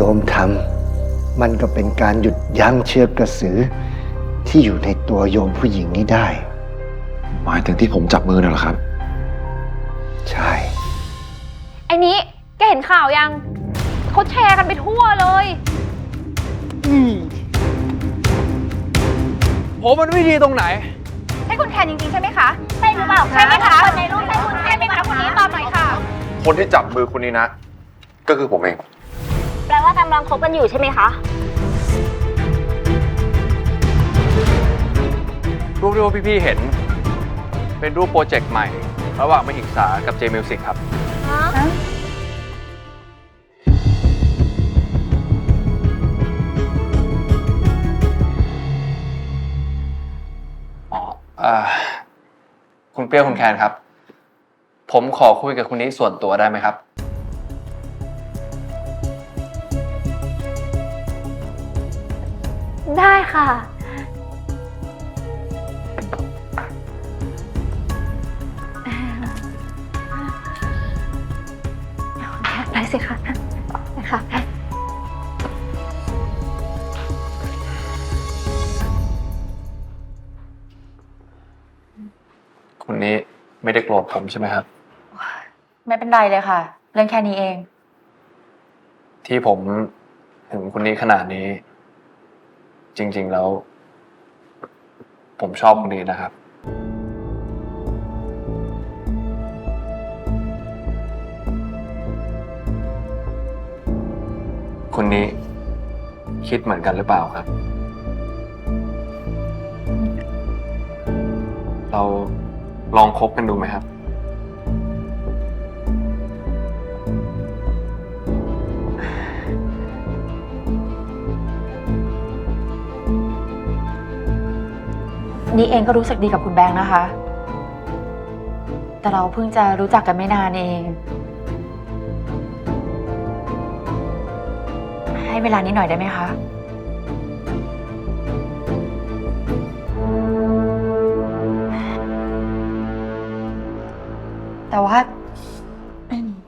ยมทำมันก็เป็นการหยุดยั้งเชื้อกระสือ ที่อยู่ในตัวโยมผู้หญิงนี้ได้ หมายถึงที่ผมจับมือน่ะเหรอครับ ใช่ ไอ้นี้แกเห็นข่าวยังเขาแชร์กันไปทั่วเลย ผมมันไม่ดีตรงไหน ใช่คุณแทนจริงๆใช่ไหมคะ ใช่หรือเปล่าใช่ไหมคะคนในรูปใช่คุณใช่ไหมคะคนนี้ตอบหน่อยค่ะ คนที่จับมือคุณนี้นะ ก็คือผมเองแปลว่ากำลังคบกันอยู่ใช่ไหมคะรูปที่ว่าพี่ๆเห็น เป็นรูปโปรเจกต์ใหม่ ระหว่างมหิงสากับเจมิวสิกครับอ๋ออ่า คุณเปรี้ยวคุณแคนครับ ผมขอคุยกับคุณนี้ส่วนตัวได้ไหมครับ ได้ค่ะได้สิคะได้ค่ะคุณนี้ไม่ได้โกรธผมใช่ไหมครับ ไม่เป็นไรเลยค่ะ เรื่องแค่นี้เอง ที่ผมถึงคุณนี้ขนาดนี้ จริง ๆ แล้ว ผมชอบคุณนี้นะครับคุณนี้คิดเหมือนกันหรือเปล่าครับ เราลองคบกันดูไหมครับ นี่เองก็รู้สึกดีกับคุณแบงค์นะคะ แต่เราเพิ่งจะรู้จักกันไม่นานเอง ให้เวลานิดหน่อยได้ไหมคะแต่ว่า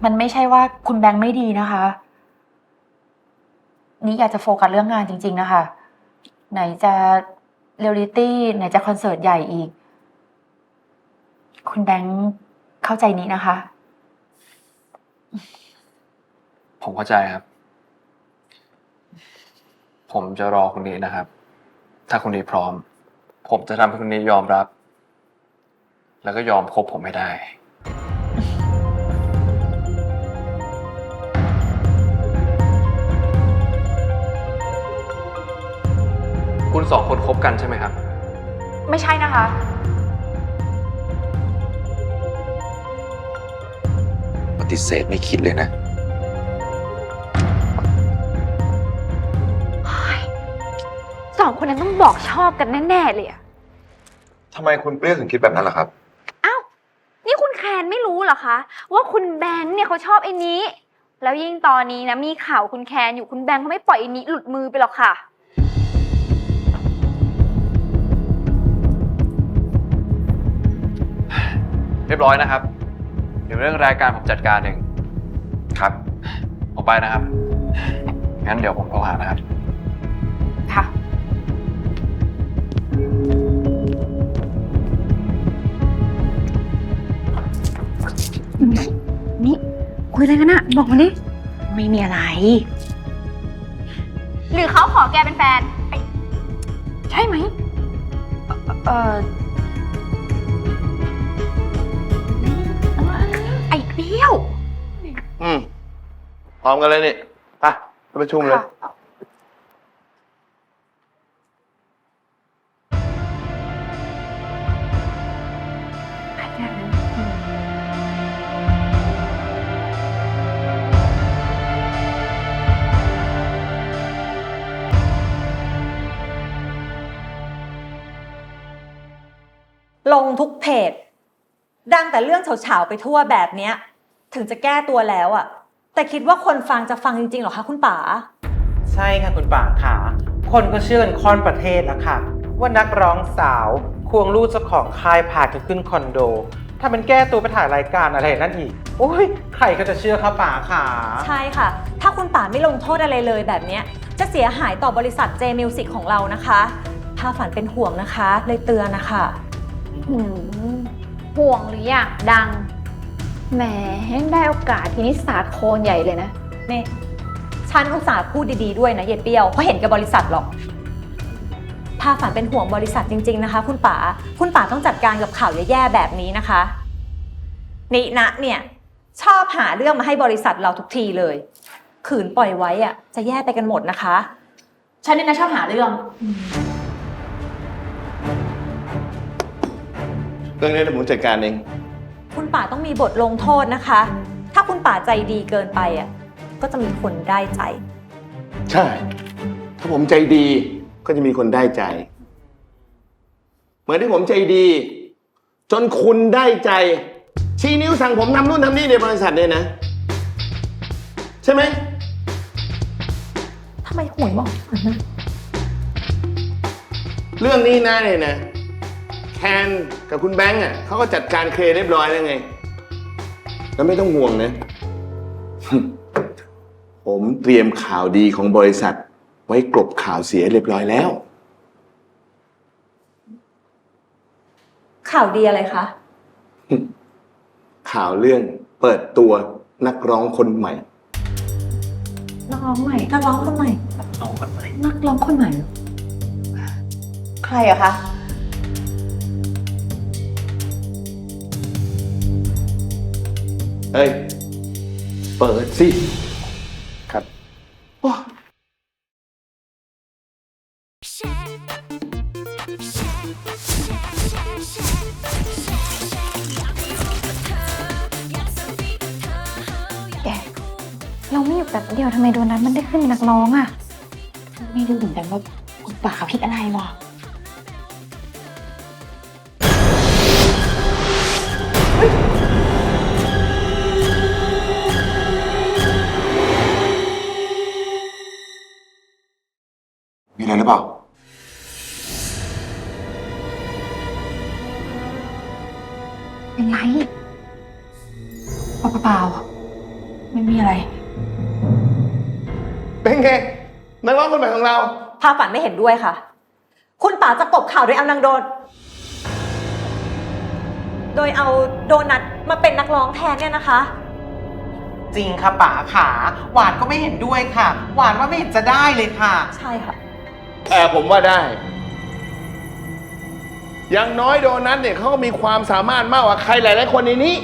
มันไม่ใช่ว่าคุณแบงค์ไม่ดีนะคะ นี่อยากจะโฟกัสเรื่องงานจริง ๆ นะคะ ไหนจะ เรียลลิตี้ไหนจะคอนเสิร์ตใหญ่อีก คุณแบงค์เข้าใจนี้นะคะ ผมเข้าใจครับ ผมจะรอคุณนี้นะครับ ถ้าคุณนี้พร้อม ผมจะทำให้คุณนี้ยอมรับ แล้วก็ยอมคบผมให้ได้ คุณสองคนคบกันใช่ไหมครับ ไม่ใช่นะคะ ปฏิเสธไม่คิดเลยนะ สองคนนั้นต้องบอกชอบกันแน่ๆเลยอะทำไมคุณเปรี้ยวถึงคิดแบบนั้นล่ะครับ อ้าว นี่คุณแคนไม่รู้เหรอคะ ว่าคุณแบงค์เนี่ยเขาชอบไอ้นี้ แล้วยิ่งตอนนี้นะมีข่าวคุณแคนอยู่คุณแบงค์เขาไม่ปล่อยไอ้นี้หลุดมือไปหรอกค่ะ รียบร้อยนะครับ เดี๋ยวเรื่องรายการผมจัดการเองครับออกไปนะครับ งั้นเดี๋ยวผมโทรหานะครับ ค่ะ นี่ คุยอะไรกันอะบอกมาดิ ไม่มีอะไร หรือเขาขอแกเป็นแฟนไอ้ใช่ไหม เอ่อ พร้อมกันเลยนี่ไปไปประชุมเลย ลงทุกเพจ ดังแต่เรื่องเฉาๆไปทั่วแบบเนี้ย ถึงจะแก้ตัวแล้วอะ แต่คิดว่าคนฟังจะฟังจริงๆเหรอคะคุณป๋า ใช่ค่ะคุณป่าค่ะ คนก็เชื่อกันค่อนประเทศแล้วค่ะ ว่านักร้องสาว ควงลูกเจ้าของค่ายพากันขึ้นคอนโด ถ้ามันแก้ตัวไปถ่ายรายการอะไรนั่นอีก โอ้ย ใครก็จะเชื่อค่ะป่าค่ะ ใช่ค่ะ ถ้าคุณป๋าไม่ลงโทษอะไรเลยแบบเนี้ย จะเสียหายต่อบริษัท J Music ของเรานะคะพาฝันเป็นห่วงนะคะ เลยเตือนนะคะ หืมห่วงหรืออยากดัง แหมได้โอกาสทีนี้สาดโคนใหญ่เลยนะ นี่ ฉันอุตส่าห์พูดดีๆด้วยนะเย็ดเปรี้ยวเพราะเห็นกับบริษัทหรอก พาฝันเป็นห่วงบริษัทจริง ๆนะคะ คุณป๋า คุณป๋าต้องจัดการกับข่าวแย่ๆแบบนี้นะคะนินะเนี่ย ชอบหาเรื่องมาให้บริษัทเราทุกทีเลย ขืนปล่อยไว้อะจะแย่ไปกันหมดนะคะ ฉันนี่นะชอบหาเรื่อง เรื่องนี้เดี๋ยวผมจัดการเอง ป๋าต้องมีบทลงโทษนะคะ ถ้าคุณป๋าใจดีเกินไปอะก็จะมีคนได้ใจ ใช่ ถ้าผมใจดีก็จะมีคนได้ใจ เหมือนที่ผมใจดี จนคุณได้ใจ ชี้นิ้วสั่งผมทำนู่นทำนี่ในบริษัทเนี่ยนะ ใช่ไหม ทำไมหวยบอกฝันนะ เรื่องนี้นะเนี่ยนะแค นกับคุณแบงค์อะเขาก็จัดการเคลียร์เรียบร้อยแล้วไง แล้วไม่ต้องห่วงนะ ผมเตรียมข่าวดีของบริษัท ไว้กลบข่าวเสียเรียบร้อยแล้ว ข่าวดีอะไรคะ ข่าวเรื่องเปิดตัวนักร้องคนใหม่ นักร้องใหม่ นักร้องคนใหม่ นักร้องคนใหม่ใครอะคะ เฮ้ย เปิดสิครับว้าแกเราไม่อยู่แบบเดียวทำไมโดนัทมันได้ขึ้นเป็นนักร้องอะ ไม่รู้เหมือนกันว่าคุณป่าเขาคิดอะไรวะ ไม่มีอะไร เป็นไงนักร้องคนใหม่ของเราพาฝันไม่เห็นด้วยค่ะ คุณป๋าจะกลบข่าวโดยเอานางโดน โดยเอาโดนัทมาเป็นนักร้องแทนเนี่ยนะคะ จริงค่ะป่าขาหวานก็ไม่เห็นด้วยค่ะ หวานว่าไม่เห็นจะได้เลยค่ะ ใช่ค่ะ แต่ผมว่าได้ อย่างน้อยโดนัทเนี่ยเขาก็มีความสามารถมากกว่าใครหลายๆคนในนี้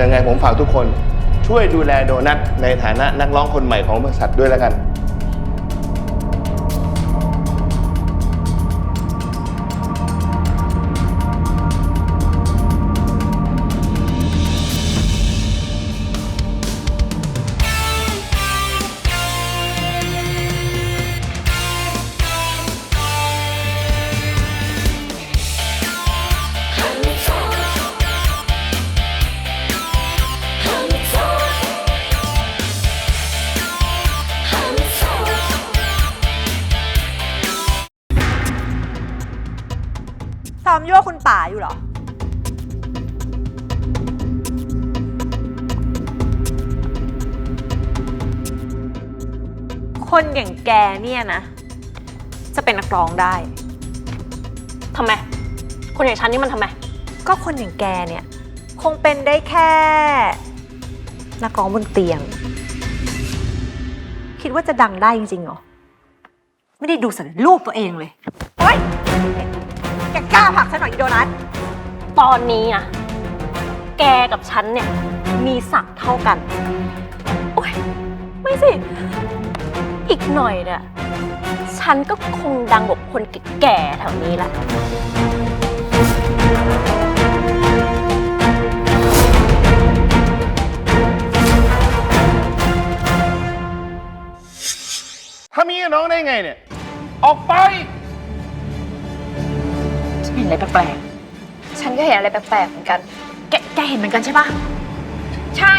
ยังไงผมฝากทุกคนช่วยดูแลโดนัทในฐานะนักร้องคนใหม่ของบริษัทด้วยแล้วกัน อมยั่วคุณป๋าอยู่เหรอ คนอย่างแกเนี่ยนะ จะเป็นนักร้องได้ ทำไม คนอย่างฉันนี่มันทำไม ก็คนอย่างแกเนี่ย คงเป็นได้แค่ นักร้องบนเตียง คิดว่าจะดังได้จริงๆเหรอ ไม่ได้ดูสันรูปตัวเองเลยโอ๊ยแกกล้าผักฉันหน่อยอีโดนัท ตอนนี้นะ แกกับฉันเนี่ย มีศักดิ์เท่ากัน โอ๊ย ไม่สิ อีกหน่อยเนี่ย ฉันก็คงดังกว่าคนแก่ๆแถวนี้แหละ ทำอย่างนี้กับน้องได้ไงเนี่ย ออกไป นอะไรแปลกฉันก็เห็นอะไรแปลกๆเหมือนกันๆแกแกเห็นเหมือนกันใช่ปะ ใช่